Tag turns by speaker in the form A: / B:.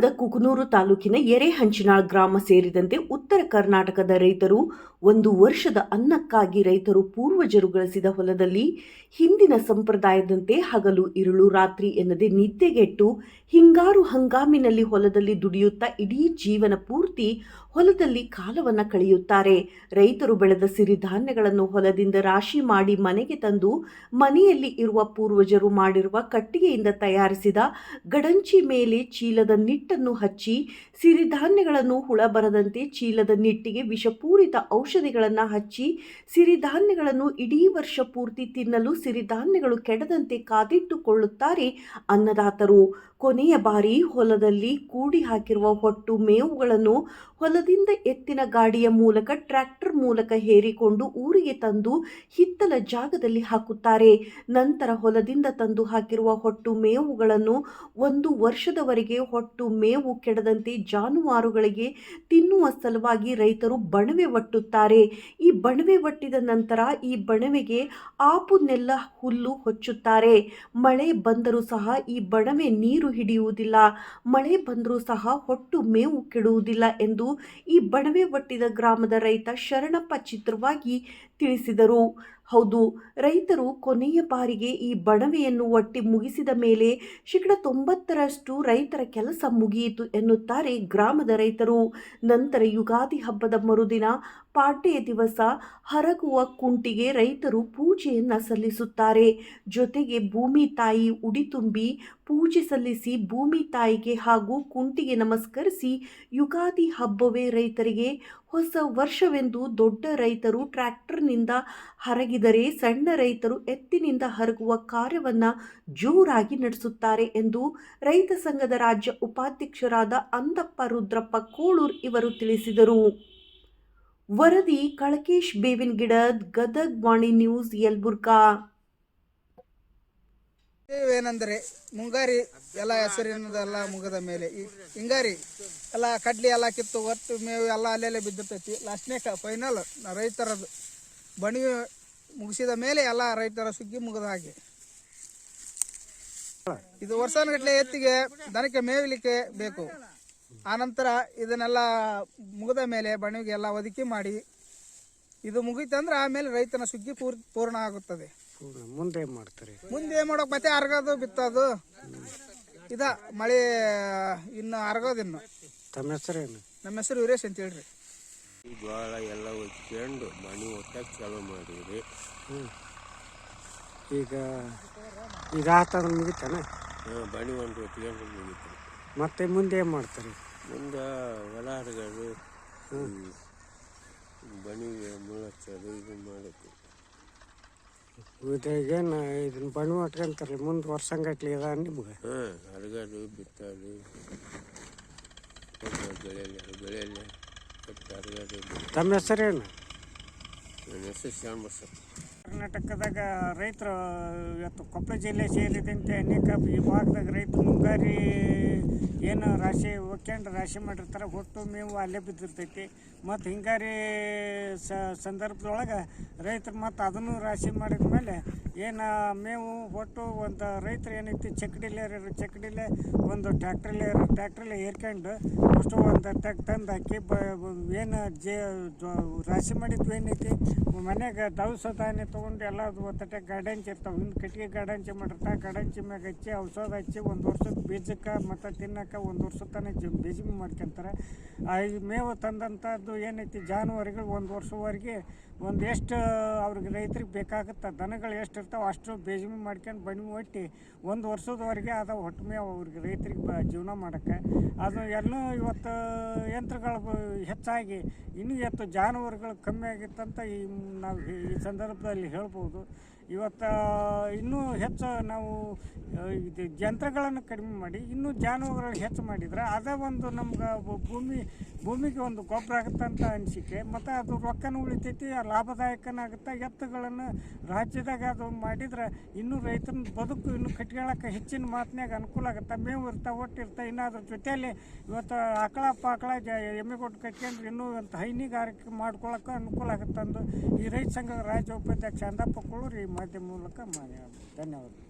A: ಕೊಪ್ಪಳದ ಕುಕನೂರು ತಾಲೂಕಿನ ಎರೆಹಂಚಿನಾಳ್ ಗ್ರಾಮ ಸೇರಿದಂತೆ ಉತ್ತರ ಕರ್ನಾಟಕದ ರೈತರು ಒಂದು ವರ್ಷದ ಅನ್ನಕ್ಕಾಗಿ ರೈತರು ಪೂರ್ವಜರು ಗಳಿಸಿದ ಹೊಲದಲ್ಲಿ ಹಿಂದಿನ ಸಂಪ್ರದಾಯದಂತೆ ಹಗಲು, ಇರುಳು, ರಾತ್ರಿ ಎನ್ನದೆ ನಿದ್ದೆಗೆಟ್ಟು ಹಿಂಗಾರು ಹಂಗಾಮಿನಲ್ಲಿ ಹೊಲದಲ್ಲಿ ದುಡಿಯುತ್ತಾ ಇಡೀ ಜೀವನ ಪೂರ್ತಿ ಹೊಲದಲ್ಲಿ ಕಾಲವನ್ನ ಕಳೆಯುತ್ತಾರೆ. ರೈತರು ಬೆಳೆದ ಸಿರಿಧಾನ್ಯಗಳನ್ನು ಹೊಲದಿಂದ ರಾಶಿ ಮಾಡಿ ಮನೆಗೆ ತಂದು ಮನೆಯಲ್ಲಿ ಇರುವ ಪೂರ್ವಜರು ಮಾಡಿರುವ ಕಟ್ಟಿಗೆಯಿಂದ ತಯಾರಿಸಿದ ಗಡಂಚಿ ಮೇಲೆ ಚೀಲದ ನಿಟ್ಟನ್ನು ಹಚ್ಚಿ, ಸಿರಿಧಾನ್ಯಗಳನ್ನು ಹುಳ ಬರದಂತೆ ಚೀಲದ ನಿಟ್ಟಿಗೆ ವಿಷಪೂರಿತ ಔಷಧಿಗಳನ್ನು ಹಚ್ಚಿ, ಸಿರಿಧಾನ್ಯಗಳನ್ನು ಇಡೀ ವರ್ಷ ಪೂರ್ತಿ ತಿನ್ನಲು ಸಿರಿಧಾನ್ಯಗಳು ಕೆಡದಂತೆ ಕಾದಿಟ್ಟುಕೊಳ್ಳುತ್ತಾರೆ ಅನ್ನದಾತರು. ಕೊನೆಯ ಬಾರಿ ಹೊಲದಲ್ಲಿ ಕೂಡಿ ಹಾಕಿರುವ ಹೊಟ್ಟು ಮೇವುಗಳನ್ನು ಹೊಲದಿಂದ ಎತ್ತಿನ ಗಾಡಿಯ ಮೂಲಕ ಟ್ರ್ಯಾಕ್ಟರ್ ಮೂಲಕ ಹೇರಿಕೊಂಡು ಊರಿಗೆ ತಂದು ಹಿತ್ತಲ ಜಾಗದಲ್ಲಿ ಹಾಕುತ್ತಾರೆ. ನಂತರ ಹೊಲದಿಂದ ತಂದು ಹಾಕಿರುವ ಹೊಟ್ಟು ಮೇವುಗಳನ್ನು ಒಂದು ವರ್ಷದವರೆಗೆ ಹೊಟ್ಟು ಮೇವು ಕೆಡದಂತೆ ಜಾನುವಾರುಗಳಿಗೆ ತಿನ್ನುವ ಸಲುವಾಗಿ ರೈತರು ಬಣವೆ ಒಟ್ಟುತ್ತಾರೆ. ಈ ಬಣವೆ ಒಟ್ಟಿದ ನಂತರ ಈ ಬಣವೆಗೆ ಆಪುನೆಲ್ಲ ಹುಲ್ಲು ಹೊಚ್ಚುತ್ತಾರೆ. ಮಳೆ ಬಂದರೂ ಸಹ ಈ ಬಣವೆ ನೀರು ಹಿಡಿಯುವುದಿಲ್ಲ. ಮಳೆ ಬಂದರೂ ಸಹ ಹೊಟ್ಟು ಮೇವು ಕೆಡುವುದಿಲ್ಲ ಎಂದು ಈ ಬಣವೆ ಒಟ್ಟಿದ ಗ್ರಾಮದ ರೈತ ಶರಣಪ್ಪ ಚಿತ್ರವಾಗಿ ತಿಳಿಸಿದರು. ಹೌದು, ರೈತರು ಕೊನೆಯ ಬಾರಿಗೆ ಈ ಬಣವೆಯನ್ನು ಒಟ್ಟಿ ಮುಗಿಸಿದ ಮೇಲೆ ಶೇಕಡ ತೊಂಬತ್ತರಷ್ಟು ರೈತರ ಕೆಲಸ ಮುಗಿಯಿತು ಎನ್ನುತ್ತಾರೆ ಗ್ರಾಮದ ರೈತರು. ನಂತರ ಯುಗಾದಿ ಹಬ್ಬದ ಮರುದಿನ ಪಾಡ್ಯ ದಿವಸ ಹರಗುವ ಕುಂಟಿಗೆ ರೈತರು ಪೂಜೆಯನ್ನು ಸಲ್ಲಿಸುತ್ತಾರೆ. ಜೊತೆಗೆ ಭೂಮಿ ತಾಯಿ ಉಡಿ ತುಂಬಿ ಪೂಜೆ ಸಲ್ಲಿಸಿ ಭೂಮಿ ತಾಯಿಗೆ ಹಾಗೂ ಕುಂಟಿಗೆ ನಮಸ್ಕರಿಸಿ ಯುಗಾದಿ ಹಬ್ಬವೇ ರೈತರಿಗೆ ಹೊಸ ವರ್ಷವೆಂದು ದೊಡ್ಡ ರೈತರು ಟ್ರ್ಯಾಕ್ಟರ್ನಿಂದ ಹರಗಿದರೆ ಸಣ್ಣ ರೈತರು ಎತ್ತಿನಿಂದ ಹರಗುವ ಕಾರ್ಯವನ್ನು ಜೋರಾಗಿ ನಡೆಸುತ್ತಾರೆ ಎಂದು ರೈತ ಸಂಘದ ರಾಜ್ಯ ಉಪಾಧ್ಯಕ್ಷರಾದ ಅಂದಪ್ಪ ರುದ್ರಪ್ಪ ಕೋಳೂರ್ ಇವರು ತಿಳಿಸಿದರು. ವರದಿ, ಕಳಕೇಶ್ ಬೇವಿನ ಗಿಡದ್ ಗದಗ್ ವಾಣಿ ನ್ಯೂಸ್, ಯಲ್ಬುರ್ಗಾ.
B: ಏನಂದರೆ ಮುಂಗಾರಿ ಎಲ್ಲ ಹೆಸರಿನದೆಲ್ಲ ಮುಗದ ಮೇಲೆ ಹಿಂಗಾರಿ ಎಲ್ಲ ಕಡ್ಲಿ ಎಲ್ಲ ಕಿತ್ತು ಒಟ್ಟು ಮೇವು ಎಲ್ಲ ಅಲ್ಲೆಲ್ಲೇ ಬಿದ್ದಿರ್ತೈತಿ. ಲಾಸ್ಟ್ನೇ ಫೈನಲ್ ರೈತರದು. ಬಣಿ ಮುಗಿಸಿದ ಮೇಲೆ ಎಲ್ಲ ರೈತರ ಸುಗ್ಗಿ ಮುಗಿದ ಹಾಗೆ. ಇದು ವರ್ಷಾನುಗಟ್ಲೆ ಎತ್ತಿಗೆ ದನಕ್ಕೆ ಮೇವಿಲಿಕ್ಕೆ ಬೇಕು. ಆನಂತರ ಇದನ್ನೆಲ್ಲ ಮುಗಿದ ಮೇಲೆ ಬಣಿಗೆ ಎಲ್ಲ ಒದಕಿ ಮಾಡಿ ಇದು ಮುಗೀತಂದ್ರೆ ಆಮೇಲೆ ರೈತನ ಸುಗ್ಗಿ ಪೂರ್ ಪೂರ್ಣ ಆಗುತ್ತದೆ.
C: ಮುಂದೆ ಮಾಡ್ತಾರೆ?
B: ಮುಂದೆ ಏನ್ ಮಾಡೋಕ್ ಮತ್ತೆ ಅರ್ಗೋದು ಬಿತ್ತೋದು. ಇದ ಮಳೆ ಇನ್ನು ಅರ್ಗೋದಿನ್ನು.
C: ತಮ್ಮ ಹೆಸರೇನು?
B: ನಮ್ಮ ಹೆಸರು ವೀರೇಶ್ ಅಂತ ಹೇಳ್ರಿ.
D: ಈ ಜೋಳ ಎಲ್ಲ ಒಚ್ಕೊಂಡು ಮಣಿ ಒತ್ತಕ್ಕೆ ಚಾಲೂ ಮಾಡಿದ್ರಿ.
C: ಈಗ ಇದಾತಂದ್ರೆ ಮುಗಿತಾನ?
D: ಹಾಂ ಬಣಿ ಒಂದು ಒತ್ಕೊಂಡು ಮುಗಿತು.
C: ಮತ್ತೆ ಮುಂದೆ ಏನು ಮಾಡ್ತಾರೆ?
D: ಮುಂದೆ ಹೊಲ ಹರಗೋದು ಬಣಿ ಮುಳಚ್ಚೋದು ಇದು ಮಾಡೋದು.
C: ಇದೇನು ಇದನ್ನ ಬಣ್ಣ ಮಾಡ್ಕೊಂತಾರಲ್ಲ ಮುಂದೆ ವರ್ಷಂಗಟ್ಲಿ ಇದ ನಿಮ್ಗೆ?
D: ಹಾಂ ಹರಗೋದು ಬಿತ್ತೋದು. ಬೆಳೆಯಲ್ಲ
C: ತಮ್ಮ ಹೆಸರೇನು
D: ನನ್ನ ಹೆಸರು ಶ್ಯಾಮ್
E: ಕರ್ನಾಟಕದಾಗ ರೈತರು ಇವತ್ತು ಕೊಪ್ಪಳ ಜಿಲ್ಲೆ ಸೇರಿದಂತೆ ಅನೇಕ ವಿಭಾಗದಾಗ ಭಾಗದಾಗ ರೈತರು ಮುಂಗಾರಿ ಏನು ರಾಶಿ ಒಕ್ಕೊಂಡು ರಾಶಿ ಮಾಡಿರ್ತಾರೆ ಹೊಟ್ಟು ಮೇವು ಅಲ್ಲೇ ಬಿದ್ದಿರ್ತೈತಿ. ಮತ್ತು ಹಿಂಗಾರಿ ಸಂದರ್ಭದೊಳಗೆ ರೈತರು ಮತ್ತು ಅದನ್ನು ರಾಶಿ ಮಾಡಿದ ಮೇಲೆ ಏನು, ಮೇವು, ಒಟ್ಟು ಒಂದು ರೈತರು ಏನೈತಿ ಚಕ್ಕಡಿಲೆ ಚಕ್ಕಡಿಲೇ ಒಂದು ಟ್ಯಾಕ್ಟ್ರಲ್ಲೇ ಟ್ಯಾಕ್ಟ್ರಲ್ಲೇ ಏರ್ಕೊಂಡು ಅಷ್ಟು ಒಂದು ಟಕ್ ತಂದು ಹಾಕಿ ಬ, ಏನು ಜೇ ರಾಶಿ ಮಾಡಿದ್ವಿ ಏನೈತಿ ಮನೆಗೆ ದವಸ ಧಾನ್ಯ ತೊಗೊಂಡು ಎಲ್ಲ ಒತ್ತಟೆ ಗಾಡಂಚಿ ಇರ್ತಾವೆ. ಹಿಂದೆ ಕಟ್ಟಿಗೆ ಗಾಡಂಚಿ ಮಾಡಿರ್ತಾ ಗಾಡಂಚಿ ಮ್ಯಾಗ ಹಚ್ಚಿ, ಔಷಧ ಹಚ್ಚಿ ಒಂದು ವರ್ಷಕ್ಕೆ ಬೀಜಕ್ಕೆ ಮತ್ತು ತಿನ್ನಕ್ಕೆ ಒಂದು ವರ್ಷ ತನಕ ಜಿ, ಬೀಜ ಮಾಡ್ಕೊಂತಾರೆ. ಆ ಮೇವು ತಂದಂಥದ್ದು ಏನೈತಿ, ಜಾನುವಾರುಗಳು ಒಂದು ವರ್ಷವರೆಗೆ ಒಂದು ಎಷ್ಟು ಅವ್ರಿಗೆ ರೈತರಿಗೆ ಬೇಕಾಗುತ್ತೆ, ದನಗಳು ಎಷ್ಟು ಇರ್ತಾವೆ, ಅಷ್ಟು ಬೇಜಮಿ ಮಾಡ್ಕೊಂಡು ಬನ್ನಿ ಒಟ್ಟಿ ಒಂದು ವರ್ಷದವರೆಗೆ ಅದು ಹೊಟ್ಟೆ ಮೇವು ಅವ್ರಿಗೆ ರೈತರಿಗೆ ಬ ಜೀವನ ಮಾಡೋಕ್ಕೆ. ಅದು ಎಲ್ಲೂ ಇವತ್ತು ಯಂತ್ರಗಳು ಹೆಚ್ಚಾಗಿ ಇನ್ನೂ ಇವತ್ತು ಜಾನುವಾರುಗಳು ಕಮ್ಮಿ ಆಗಿತ್ತಂತ ಈ ನಾವು ಈ ಸಂದರ್ಭದಲ್ಲಿ ಹೇಳ್ಬೋದು. ಇವತ್ತು ಇನ್ನೂ ಹೆಚ್ಚು ನಾವು ಇದು ಯಂತ್ರಗಳನ್ನು ಕಡಿಮೆ ಮಾಡಿ, ಇನ್ನೂ ಜಾನುವಾರು ಹೆಚ್ಚು ಮಾಡಿದ್ರೆ ಅದೇ ಒಂದು ನಮ್ಗೆ ಭೂಮಿ, ಭೂಮಿಗೆ ಒಂದು ಗೊಬ್ಬರ ಆಗುತ್ತೆ ಅಂತ ಅನಿಸಿಕೆ. ಮತ್ತು ಅದು ರೊಕ್ಕನೂ ಉಳಿತೈತಿ, ಲಾಭದಾಯಕನಾಗುತ್ತೆ. ಎತ್ತುಗಳನ್ನು ರಾಜ್ಯದಾಗ ಅದು ಮಾಡಿದ್ರೆ ಇನ್ನೂ ರೈತನ ಬದುಕು ಇನ್ನೂ ಕಟ್ಕೊಳ್ಳೋಕೆ ಹೆಚ್ಚಿನ ಮಾತಿನಾಗ ಅನುಕೂಲ ಆಗುತ್ತೆ. ಮೇವು ಇರ್ತಾವೆ ಒಟ್ಟು ಇರ್ತಾವೆ ಇನ್ನು ಅದ್ರ ಜೊತೆಯಲ್ಲಿ ಇವತ್ತು ಆಕಳ ಪಾಕಳ ಜ, ಎಮ್ಮೆ ಕೊಟ್ಟು ಕಟ್ಕೊಂಡ್ರೆ ಇನ್ನೂ ಅಂತ ಹೈನಿಗಾರಿಕೆ ಮಾಡ್ಕೊಳಕ್ಕೆ ಅನುಕೂಲ ಆಗುತ್ತೆ ಅಂದು ಈ ರೈತ ಸಂಘದ ರಾಜ್ಯ ಉಪಾಧ್ಯಕ್ಷ ಅಂದಪ್ಪ ಕೊಳ್ಳೂರು ಈ ಮಾಧ್ಯಮ ಮೂಲಕ ಧನ್ಯವಾದ